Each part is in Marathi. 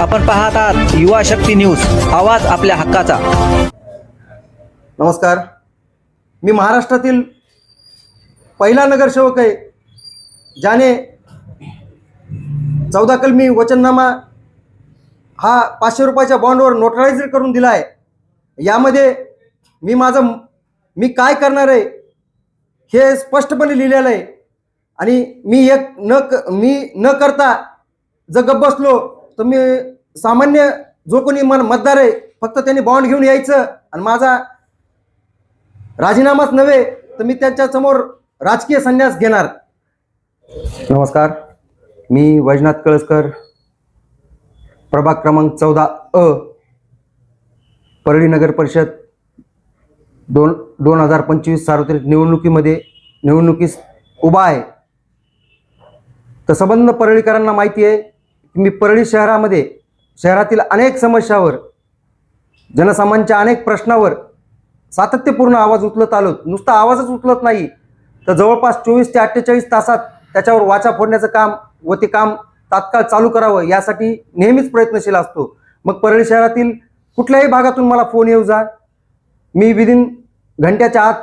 आपण पाहत आहात युवा शक्ती न्यूज आवाज आपल्या हक्काचा. नमस्कार. मी महाराष्ट्रातील पहिला नगरसेवक आहे ज्याने चौदा कलमी वचननामा हा पाचशे रुपयाच्या बॉन्डवर नोटराईज करून दिला आहे. यामध्ये मी माझं मी काय करणार आहे हे स्पष्टपणे लिहिलेलं आहे. आणि मी एक न क मी न करता जर गप्प बसलो तर मी सामान्य जो कोणी मन मतदार आहे फक्त त्यांनी बॉन्ड घेऊन यायचं आणि माझा राजीनामाच नव्हे तर मी त्यांच्यासमोर राजकीय संन्यास घेणार. नमस्कार. मी वैजनाथ कळसकर प्रभाग क्रमांक चौदा अ परळी नगर परिषद दोन दोन हजार पंचवीस सार्वत्रिक निवडणुकीमध्ये निवडणुकीस उभा आहे. तर संबंध परळीकरांना माहिती आहे. मी परळी शहरामध्ये शहरातील अनेक समस्यावर जनसामान्यांच्या अनेक प्रश्नावर सातत्यपूर्ण आवाज उचलत आलो. नुसता आवाजच उचलत नाही. तर जवळपास चोवीस ते अठ्ठेचाळीस तासात त्याच्यावर वाचा फोडण्याचं काम व ते काम तात्काळ चालू करावं यासाठी नेहमीच प्रयत्नशील असतो. मग परळी शहरातील कुठल्याही भागातून मला फोन येऊ जा. मी विदिन घंट्याच्या आत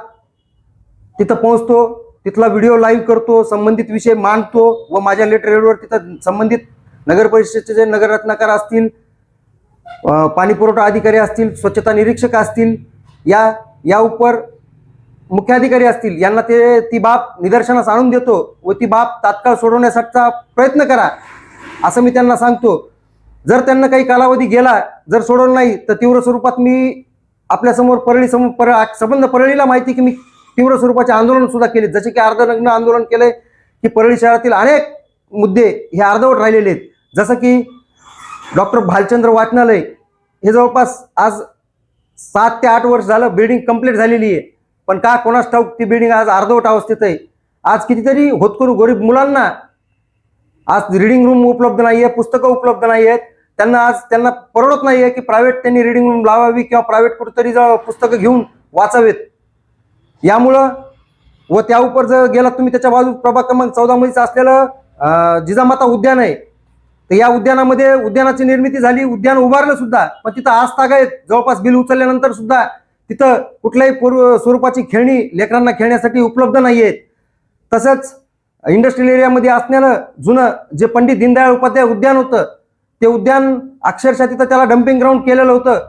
तिथं पोहोचतो. तिथला व्हिडिओ लाईव्ह करतो. संबंधित विषय मांडतो व माझ्या लेटर हेडवर तिथं संबंधित नगर परिषदेचे जे नगररत्नाकार असतील पाणीपुरवठा अधिकारी असतील स्वच्छता निरीक्षक असतील या या उपर मुख्याधिकारी असतील यांना ते ती बाब निदर्शनास आणून देतो व ती बाब तात्काळ सोडवण्यासाठीचा प्रयत्न करा असं मी त्यांना सांगतो. जर त्यांना काही कालावधी गेला जर सोडवलं नाही तर तीव्र स्वरूपात मी आपल्यासमोर परळी समोर पर संबंध परळीला माहिती की मी तीव्र स्वरूपाचे आंदोलन सुद्धा केले. जसे की अर्धनग्न आंदोलन केले की परळी शहरातील अनेक मुद्दे हे अर्धवट राहिलेले आहेत. जसं की डॉक्टर भालचंद्र वाचनालय हे जवळपास आज सात ते आठ वर्ष झालं बिल्डिंग कंप्लीट झालेली आहे. पण का कोणास ठाऊक ती बिल्डिंग आज अर्धवट अवस्थेत आहे. आज कितीतरी होतकरू गरीब मुलांना आज रिडिंग रूम उपलब्ध नाही आहे पुस्तकं उपलब्ध नाही आहेत त्यांना आज त्यांना परवडत नाही आहे की प्रायव्हेट त्यांनी रिडिंग रूम लावावी किंवा प्रायव्हेट कुठेतरी पुस्तकं घेऊन वाचावेत. यामुळं व त्या उपर जर गेला तुम्ही त्याच्या बाजू प्रभाग क्रमांक चौदा मध्येच असलेलं जिजामाता उद्यान आहे. तर या उद्यानामध्ये उद्यानाची निर्मिती झाली. उद्यान उभारलं सुद्धा. पण तिथं आज आहेत. जवळपास बिल उचलल्यानंतर सुद्धा तिथं कुठल्याही स्वरूपाची खेळणी लेकरांना खेळण्यासाठी उपलब्ध नाही आहेत तसंच इंडस्ट्रियल एरियामध्ये असण्यानं जुनं जे पंडित दीनदयाळ उपाध्याय उद्यान होतं ते उद्यान अक्षरशः तिथं त्याला डम्पिंग ग्राउंड केलेलं होतं.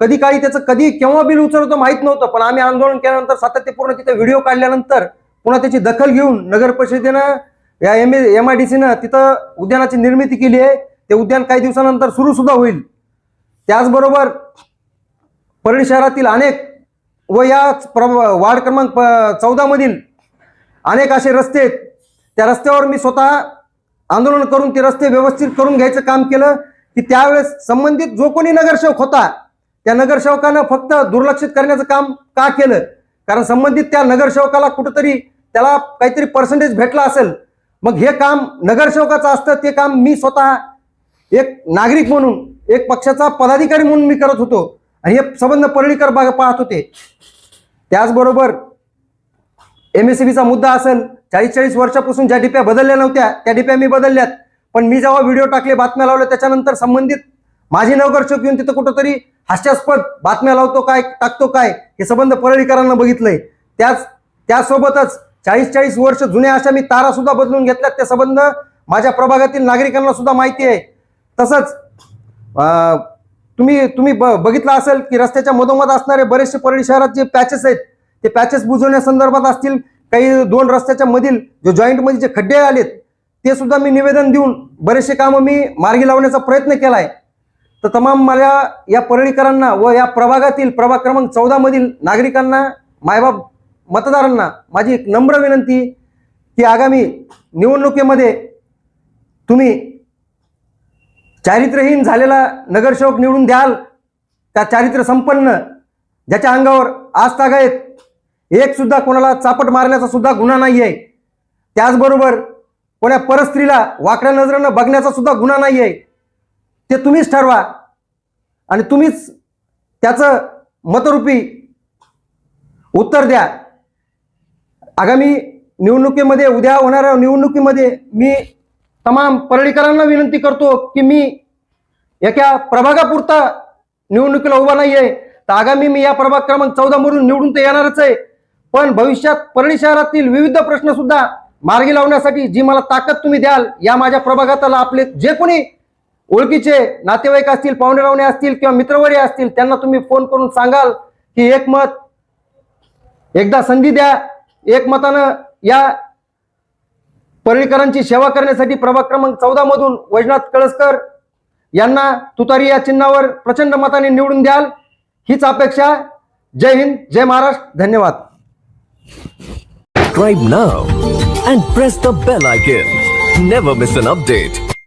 कधी काळी त्याचं कधी केव्हा बिल उचलत माहीत नव्हतं. पण आम्ही आंदोलन केल्यानंतर सातत्यपूर्ण तिथे व्हिडिओ काढल्यानंतर पुन्हा त्याची दखल घेऊन नगर परिषदेनं या एम एम आय डी सीनं तिथं उद्यानाची निर्मिती केली आहे. ते उद्यान काही दिवसानंतर सुरू सुद्धा होईल. त्याचबरोबर परळी शहरातील अनेक व या प्र वार्ड क्रमांक चौदा मधील अनेक असे रस्ते आहेत. त्या रस्त्यावर मी स्वतः आंदोलन करून ते रस्ते व्यवस्थित करून घ्यायचं काम केलं की त्यावेळेस संबंधित जो कोणी नगरसेवक होता त्या नगरसेवकानं फक्त दुर्लक्षित करण्याचं काम का केलं? कारण संबंधित त्या नगरसेवकाला कुठंतरी त्याला काहीतरी पर्सेंटेज भेटला असेल मग हे काम नगरसेवकाचं असतं ते काम मी स्वतः एक नागरिक म्हणून एक पक्षाचा पदाधिकारी म्हणून मी करत होतो. आणि हे संबंध परळीकर बाग पाहत होते. त्याचबरोबर एम एस बीचा मुद्दा असेल चाळीस चाळीस वर्षापासून ज्या डिप्या बदलल्या नव्हत्या त्या डिप्या मी बदलल्यात. पण मी जेव्हा व्हिडिओ टाकले बातम्या लावल्या त्याच्यानंतर संबंधित माझे नगरसेवक येऊन तिथं कुठंतरी हास्यास्पद बातम्या लावतो काय टाकतो काय हे संबंध परळीकरांना बघितलंय. त्याच त्यासोबतच चाळीस चाळीस वर्ष जुन्या अशा मी तारा सुद्धा बदलून घेतल्यात. त्या संबंध माझ्या प्रभागातील नागरिकांना सुद्धा माहिती आहे. तसंच तुम्ही तुम्ही ब बघितलं असेल की रस्त्याच्या मधोमध असणारे बरेचसे परळी शहरात जे पॅचेस आहेत ते पॅचेस बुजवण्यासंदर्भात असतील. काही दोन रस्त्याच्या मधील जो जॉईंटमध्ये जे खड्डे आलेत ते सुद्धा मी निवेदन देऊन बरेचसे कामं मी मार्गी लावण्याचा प्रयत्न केला आहे तर तमाम माझ्या या परळीकरांना व या प्रभागातील प्रभाग क्रमांक चौदा मधील नागरिकांना मायबाप मतदारांना माझी एक नम्र विनंती की आगामी निवडणुकीमध्ये तुम्ही चारित्र्यहीन झालेला नगरसेवक निवडून द्याल त्या चारित्र्य संपन्न ज्याच्या अंगावर आज तागायत एक सुद्धा कोणाला चापट मारण्याचा सुद्धा गुन्हा नाही आहे त्याचबरोबर कोण्या परस्त्रीला वाकड्या नजरेनं बघण्याचा सुद्धा गुन्हा नाही आहे ते तुम्हीच ठरवा. आणि तुम्हीच त्याचं मतरूपी उत्तर द्या. आगामी निवडणुकीमध्ये उद्या होणाऱ्या निवडणुकीमध्ये मी तमाम परळीकरांना विनंती करतो की मी एका प्रभागापुरता निवडणुकीला उभा नाहीये. तर आगामी मी या प्रभाग क्रमांक चौदा मधून निवडून तर येणारच आहे. पण भविष्यात परळी शहरातील विविध प्रश्न सुद्धा मार्गी लावण्यासाठी जी मला ताकद तुम्ही द्याल या माझ्या प्रभागाताला आपले जे कोणी ओळखीचे नातेवाईक असतील पाहुणे लावणे असतील किंवा मित्रवरी असतील त्यांना तुम्ही फोन करून सांगाल की एक मत एकदा संधी द्या. एक मतानं या परळीकरांची सेवा करण्यासाठी प्रभाग क्रमांक चौदा मधून वैजनाथ कळसकर यांना तुतारी या चिन्हावर प्रचंड मताने निवडून द्याल हीच अपेक्षा जय हिंद जय महाराष्ट्र धन्यवाद subscribe now and press the bell icon. Never miss an update.